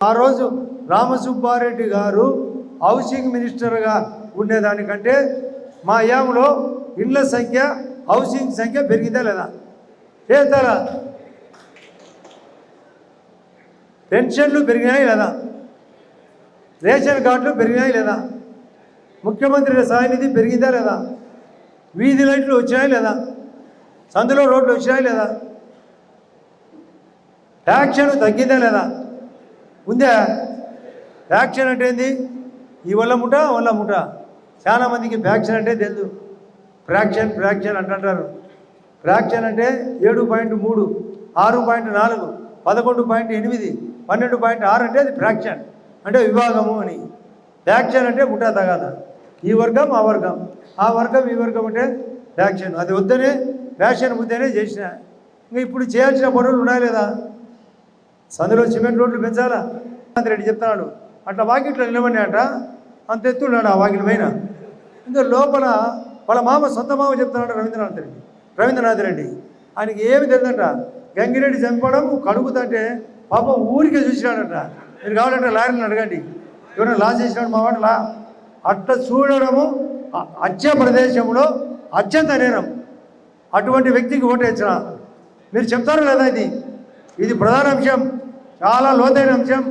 ఆ రోజు రామసుబ్బారెడ్డి గారు హౌసింగ్ మినిస్టర్గా ఉండేదానికంటే మా యామలో ఇళ్ళ సంఖ్య హౌసింగ్ సంఖ్య పెరిగిందా లేదా? చేస్తారా పెన్షన్లు పెరిగినాయి లేదా? రేషన్ కార్డులు పెరిగినాయి లేదా? ముఖ్యమంత్రి సాయనిధి పెరిగిందా లేదా? వీధి లైట్లు వచ్చినాయి లేదా? సందులో రోడ్లు వచ్చినాయి లేదా? ట్యాక్షన్ తగ్గిందా లేదా? ఉందా? ఫ్యాక్షన్ అంటే ఏంది? ఈ వల్ల ముఠ వల్ల ముఠ. చాలామందికి ఫ్యాక్షన్ అంటే తెలుసు ఫ్రాక్షన్ ఫ్రాక్షన్ అంటుంటారు. ఫ్రాక్షన్ అంటే ఏడు పాయింట్ మూడు ఆరు పాయింట్ నాలుగు పదకొండు పాయింట్ ఎనిమిది పన్నెండు పాయింట్ ఆరు అంటే అది ఫ్రాక్షన్. అంటే విభాగము అని. ఫ్యాక్షన్ అంటే ముఠా తగాద. ఈ వర్గం ఆ వర్గం. ఆ వర్గం ఈ వర్గం అంటే ఫ్యాక్షన్ అది వద్దనే ఫ్యాక్షన్ ముద్దనే చేసిన. ఇంకా ఇప్పుడు చేయాల్సిన పనులు ఉన్నాయి లేదా? సందులో సిమెంట్ రోడ్లు పెంచాలా? రెడ్డి చెప్తున్నాడు. అట్లా వాకిట్లో నిలబడినాట అంత ఎత్తున్నాడు ఆ వాకిల పైన. ఇంకా లోపల వాళ్ళ మామ సొంత మామ చెప్తున్నాడు రవీంద్రనాథ్ రెడ్డి. రవీంద్రనాథ్ రెడ్డి. ఆయనకి ఏమి తెలియదంట. గంగిరెడ్డి చంపడం కడుగుతుంటే పాపం ఊరికే చూసినాడట. మీరు కావాలంటే లారీని అడగండి. ఎవరైనా లా చేసినాడు మా వాడు లా అట్లా చూడడము అ- అత్య ప్రదేశంలో అత్యంత నేరం. అటువంటి వ్యక్తికి ఓటేసిన మీరు చెప్తారు లేదా ఇది? ఇది ప్రధాన అంశం చాలా లోతైన అంశం.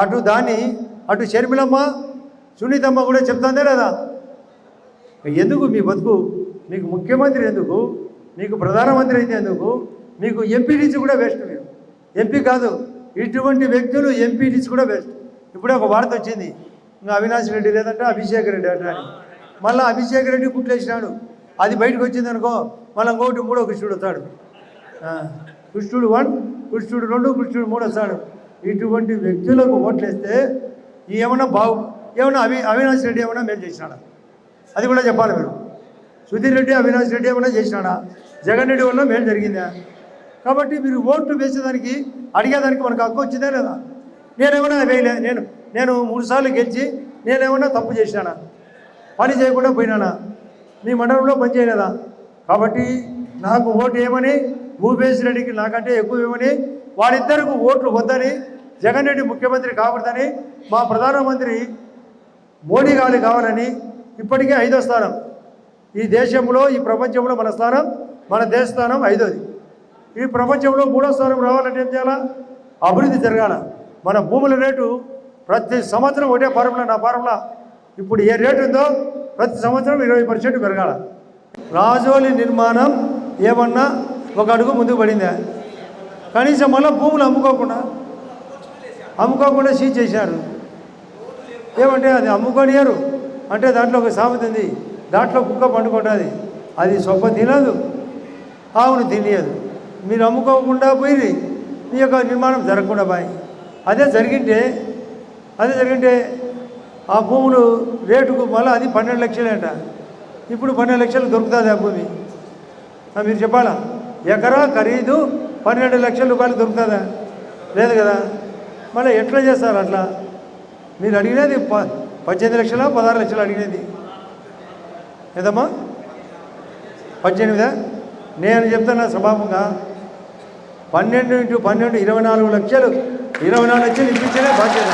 అటు దాన్ని అటు షర్మిలమ్మ సునీతమ్మ కూడా చెప్తాందే లేదా ఎందుకు మీ బతుకు? మీకు ముఖ్యమంత్రి ఎందుకు? మీకు ప్రధానమంత్రి అయితే ఎందుకు? మీకు ఎంపీ నుంచి కూడా వేస్ట్ మీరు ఎంపీ కాదు ఇటువంటి వ్యక్తులు ఎంపీ నుంచి కూడా వేస్ట్. ఇప్పుడే ఒక వార్త వచ్చింది. ఇంకా అవినాష్ రెడ్డి లేదంటే అభిషేక్ రెడ్డి అంట మళ్ళీ అభిషేక్ రెడ్డి కుట్లేసినాడు. అది బయటకు వచ్చింది అనుకో మళ్ళీ ఇంకోటి మూడో కృష్ణుడు వస్తాడు. కృష్ణుడు వన్ కృష్ణుడు రెండు కృష్ణుడు మూడు వస్తాడు ఇటువంటి వ్యక్తులకు ఓట్లేస్తే ఏమైనా ఏమన్నా బాగు ఏమన్నా అవి అవినాష్ రెడ్డి ఏమన్నా మేలు చేసినాడా? అది కూడా చెప్పాలి మీరు. సుధీర్ రెడ్డి అవినాష్ రెడ్డి ఏమన్నా చేసినాడా? జగన్ రెడ్డి వల్ల మేలు జరిగిందా? కాబట్టి మీరు ఓట్లు వేసేదానికి అడిగేదానికి మనకు హక్కు వచ్చిందే లేదా? నేనేమన్నా వేయలే నేను నేను మూడు సార్లు గెలిచి నేనేమన్నా తప్పు చేసినానా? పని చేయకుండా పోయినానా? మీ మండలంలో పని చేయలేదా? కాబట్టి నాకు ఓటు ఏమని భూపేశ్ రెడ్డికి నాకంటే ఎక్కువ ఇవ్వని వాళ్ళిద్దరికి ఓట్లు వద్దని జగన్ రెడ్డి ముఖ్యమంత్రి కాకూడదని మా ప్రధానమంత్రి మోడీ గారు కావాలని ఇప్పటికే ఐదో స్థానం. ఈ దేశంలో ఈ ప్రపంచంలో మన స్థానం మన దేశ స్థానం ఐదోది. ఈ ప్రపంచంలో మూడో స్థానం రావాలంటే ఏం చేయాలా? అభివృద్ధి జరగాల. మన భూముల రేటు ప్రతి సంవత్సరం ఒకటే ఫార్ములా నా ఫార్ములా. ఇప్పుడు ఏ రేటు ఉందో ప్రతి సంవత్సరం ఇరవై పర్సెంట్ పెరగాల. రాజోలి నిర్మాణం ఏమన్నా ఒక అడుగు ముందుకు పడిందా. కనీసం మళ్ళీ భూములు అమ్ముకోకుండా అమ్ముకోకుండా సీజ్ చేశారు. ఏమంటే అది అమ్ముకోనియరు. అంటే దాంట్లో ఒక సామెత ఉంది దాంట్లో కుక్క పండుకుంటుంది. అది సొప్ప తినదు ఆవును తినలేదు మీరు అమ్ముకోకుండా పోయి మీ యొక్క నిర్మాణం జరగకుండా పోయి అదే జరిగింటే అదే జరిగింటే ఆ భూములు రేటుకు మళ్ళీ అది పన్నెండు లక్షలేట. ఇప్పుడు పన్నెండు లక్షలు దొరుకుతుంది ఆ భూమి. మీరు చెప్పాలా? ఎకరా ఖరీదు పన్నెండు లక్షల రూపాయలు దొరుకుతుందా? లేదు కదా. మళ్ళీ ఎట్లా చేస్తారు అట్లా? మీరు అడిగినది ప పద్దెనిమిది లక్షల పదహారు లక్షలు అడిగినది. ఏదమ్మా? పద్దెనిమిదా? నేను చెప్తున్నా సభాముగా పన్నెండు ఇంటూ పన్నెండు ఇరవై నాలుగు లక్షలు. ఇరవై నాలుగు లక్షలు ఇప్పించలే బాధ్యత.